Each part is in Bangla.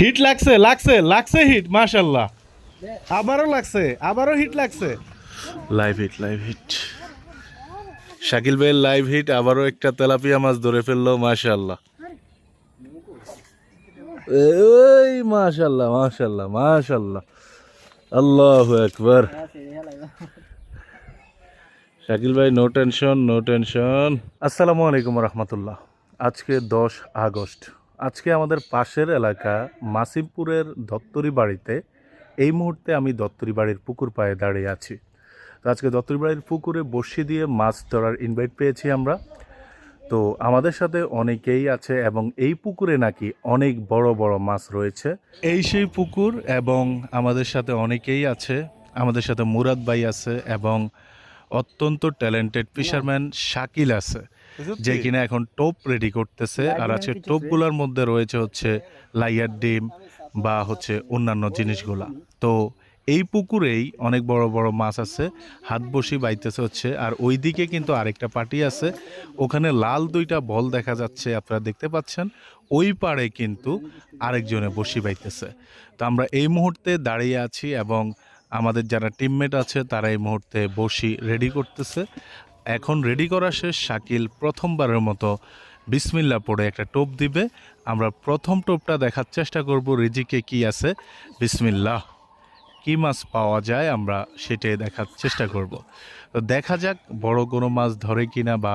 হিট লাগছে লাগছে লাগছে হিট মাশাল্লাহ। আবারও লাগছে আবারও হিট লাগছে। Live hit live hit Shakil ভাইয়ের লাইভ হিট আবারও একটা তেলাপিয়া মাছ ধরে ফেলল মাশাল্লাহ। ওই মাশাল্লাহ মাশাল্লাহ মাশাল্লাহ। আল্লাহু আকবার। শাকিল ভাই নো টেনশন নো টেনশন আসসালামু আলাইকুম রহমতুল্লাহ। আজকে দশ আগস্ট। আজকে আমাদের পাশের এলাকা মাসিমপুরের দত্তরি বাড়িতে এই মুহূর্তে আমি দত্তরি বাড়ির পুকুর পায়ে দাঁড়িয়ে আছি। তো আজকে দত্তরি বাড়ির পুকুরে বসি দিয়ে মাছ ধরার ইনভাইট পেয়েছি আমরা। তো আমাদের সাথে অনেকেই আছে এবং এই পুকুরে নাকি অনেক বড় বড় মাছ রয়েছে। এই সেই পুকুর এবং আমাদের সাথে অনেকেই আছে। আমাদের সাথে মুরাদ ভাই আছে এবং অত্যন্ত ট্যালেন্টেড ফিশারম্যান শাকিল আছে। যে কিনা এখন টোপ রেডি করতেছে। আর আছে টোপগুলোর মধ্যে রয়েছে হচ্ছে লাইয়ার ডিম বা হচ্ছে অন্যান্য জিনিসগুলা। তো এই পুকুরেই অনেক বড় বড় মাছ আছে হাত বসি বাইতেছে হচ্ছে। আর ওইদিকে কিন্তু আরেকটা পার্টি আছে। ওখানে লাল দুইটা বল দেখা যাচ্ছে আপনারা দেখতে পাচ্ছেন। ওই পাড়ে কিন্তু আরেকজনে বসি বাইতেছে। তো আমরা এই মুহূর্তে দাঁড়িয়ে আছি এবং আমাদের যারা টিমমেট আছে তারা এই মুহূর্তে বসি রেডি করতেছে। এখন রেডি করা শেষ, শাকিল প্রথমবারের মতো বিসমিল্লা পড়ে একটা টোপ দিবে। আমরা প্রথম টোপটা দেখার চেষ্টা করব, রিজিকে কি আছে। বিসমিল্লাহ, কি মাছ পাওয়া যায় আমরা সেটাই দেখার চেষ্টা করব। তো দেখা যাক, বড় কোনো মাছ ধরে কিনা বা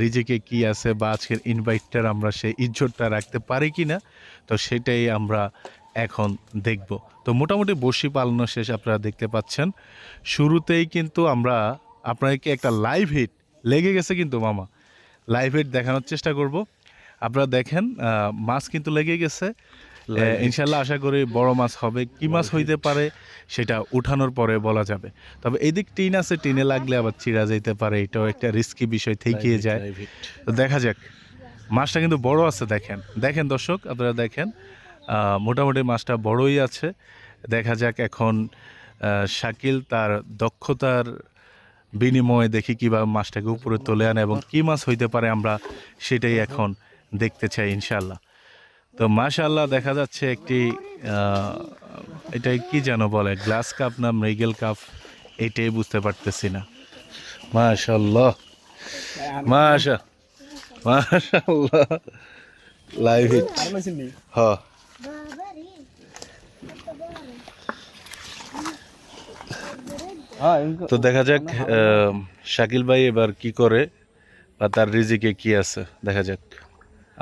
রিজিকে কি আছে বা আজকের ইনভাইটটার আমরা সেই ইজ্জতটা রাখতে পারি কিনা, তো সেটাই আমরা এখন দেখব। তো মোটামুটি বসি পালানো শেষ আপনারা দেখতে পাচ্ছেন। শুরুতেই কিন্তু আমরা আপনাদেরকে একটা লাইভ হিট লেগে গেছে কিন্তু মামা। লাইভ হিট দেখানোর চেষ্টা করব। আপনারা দেখেন মাছ কিন্তু লেগে গেছে। ইনশাল্লাহ আশা করি বড় মাছ হবে। কি মাছ হইতে পারে সেটা উঠানোর পরে বলা যাবে। তবে এদিক টিন আছে টিনে লাগলে আবার চিরা যেতে পারে। এটাও একটা রিস্কি বিষয় থেকেই যায়। তো দেখা যাক। মাছটা কিন্তু বড় আছে দেখেন। দেখেন দর্শক আপনারা দেখেন মোটামুটি মাছটা বড়ই আছে। দেখা যাক এখন শাকিল তার দক্ষতার বিনিময়ে দেখি কীভাবে মাছটাকে উপরে তুলে আনে এবং কি মাছ হইতে পারে আমরা সেটাই এখন দেখতে চাই ইনশাল্লাহ তো মাশাল্লাহ দেখা যাচ্ছে একটি এটা কি যেন বলে গ্লাস কাপ না মৃগেল কাপ? এটাই বুঝতে পারতেছি না। মাশাল্লাহ মাশা মাশাল্লাহ লাইভ হিট হ। তো দেখা যাক শাকিল ভাই এবার কি করে বা তার রিজিকে কি আছে দেখা যাক।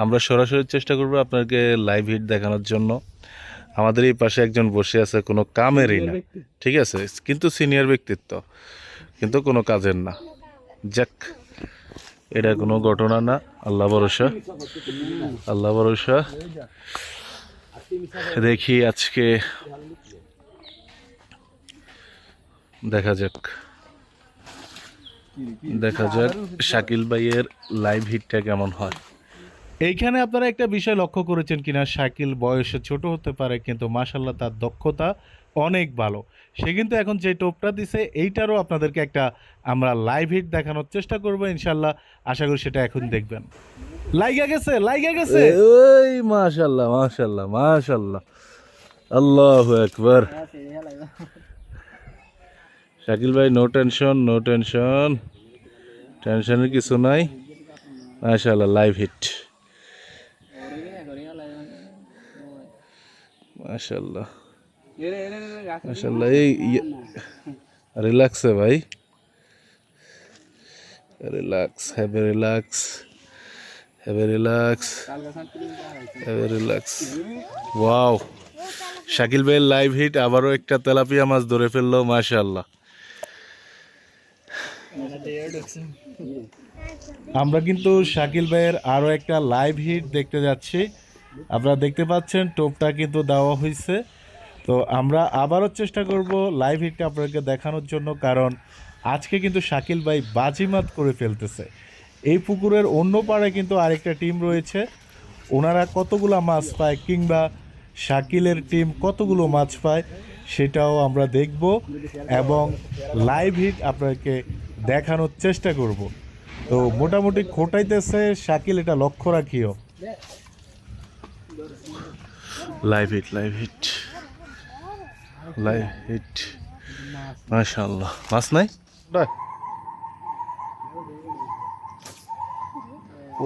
আমরা সরাসরি চেষ্টা করব আপনাকে লাইভ হিট দেখানোর জন্য। আমাদের এই পাশে একজন বসে আছে কোনো কামেরই না। ঠিক আছে কিন্তু সিনিয়র ব্যক্তিত্ব কিন্তু কোনো কাজের না। যাক এটা কোনো ঘটনা না আল্লাহ ভরসা। আল্লাহ ভরসা। দেখি আজকে দেখা যাক। দেখা যাক শাকিল ভাইয়ের লাইভ হিটটা কেমন হয়। এইখানে আপনারা একটা বিষয় লক্ষ্য করেছেন কিনা? শাকিল বয়সে ছোট হতে পারে কিন্তু মাশাল্লাহ তার দক্ষতা অনেক ভালো। সে কিন্তু এখন যে টোপটা দিছে এইটারও আপনাদেরকে একটা আমরা লাইভ হিট দেখানোর চেষ্টা করব ইনশাল্লাহ আশা করি সেটা এখন দেখবেন। লাইগা গেছে লাইগা গেছে। ওই মাশাল্লাহ মাশাল্লাহ মাশাল্লাহ আল্লাহু আকবার। শাকিল ভাই নো টেনশন নো টেনশন টেনশনের কিছু নাই। মাশাল্লাহ লাইভ হিট মাশাল্লাহ মাশাল্লাহ এই রিল্যাক্সে ভাই। Relax have a relax have a relax have relax wow Shakil ভাইয়ের লাইভ হিট আবারও একটা তেলাপিয়া মাছ ধরে ফেলল মাশাল্লাহ আমরা কিন্তু শাকিল ভাইয়ের আরও একটা লাইভ হিট দেখতে যাচ্ছি। আপনারা দেখতে পাচ্ছেন, টোপটা কিন্তু দেওয়া হয়েছে তো আমরা আবারও চেষ্টা করব লাইভ হিটটা আপনাদেরকে দেখানোর জন্য, কারণ আজকে কিন্তু শাকিল ভাই বাজিমাত করে ফেলতেছে। এই পুকুরের অন্য পাড়ে কিন্তু আরেকটা টিম রয়েছে। ওনারা কতগুলো মাছ পায় কিংবা শাকিলের টিম কতগুলো মাছ পায়, সেটাও আমরা দেখব। এবং লাইভ হিট আপনাকে দেখানোর চেষ্টা করব। তো মোটামুটি খোটাইতেছে শাকিল এটা লক্ষ্য রাখিও। Live hit live hit live hit মাশাআল্লাহ। মাছ নাই?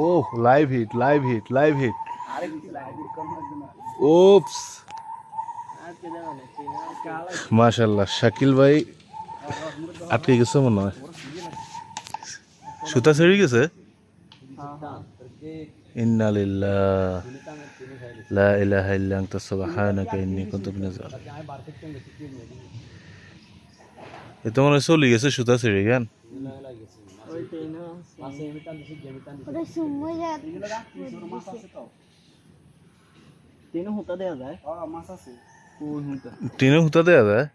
ও live hit live hit live hit oops মাশাআল্লাহ। শাকিল ভাই আটকে গেছে মনে হয়। সুতা ছেড়ে গেছে? ইন্না লিল্লাহ লা ইলাহা ইল্লা আনতা সুবহানাকা ইন্নী কুনতু মিনাজ। জালিমিন এ তো মনে চলে গেছে সুতা ছেড়ে গান যায় হুতা যায়। হুতা টিনে সুতা দেয়া যায়?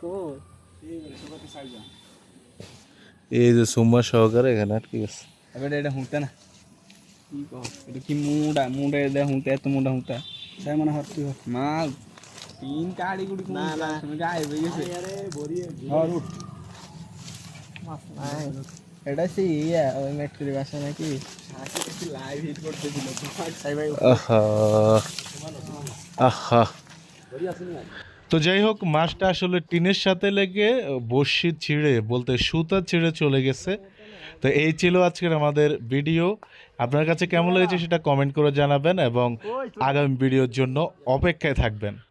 কোন এই যে সোমা সহকারে এখানে আটকে গেছে এবারে এটা হুতা না। কি কহ এটা কি মুডা? মুডা এটা হুতা এত মুডা হুতা তাই মনে হচ্ছে মাছ তিন কাড়ি গুড়ি না না। তুমি গায়ে হয়ে গেছে। আরে বড়ি হ্যাঁ রুট এটা সেই ইয়া ওই মেট্রির বাসা নাকি? লাইভ হিট করতেছিল। সাই ভাই আহা। আহা তো যাই হোক মাছটা আসলে টিনের সাথে লেগে বসি ছিঁড়ে বলতে সুতা ছিঁড়ে চলে গেছে। তো এই ছিল আজকের আমাদের ভিডিও। আপনার কাছে কেমন লেগেছে সেটা কমেন্ট করে জানাবেন এবং আগামী ভিডিওর জন্য অপেক্ষায় থাকবেন।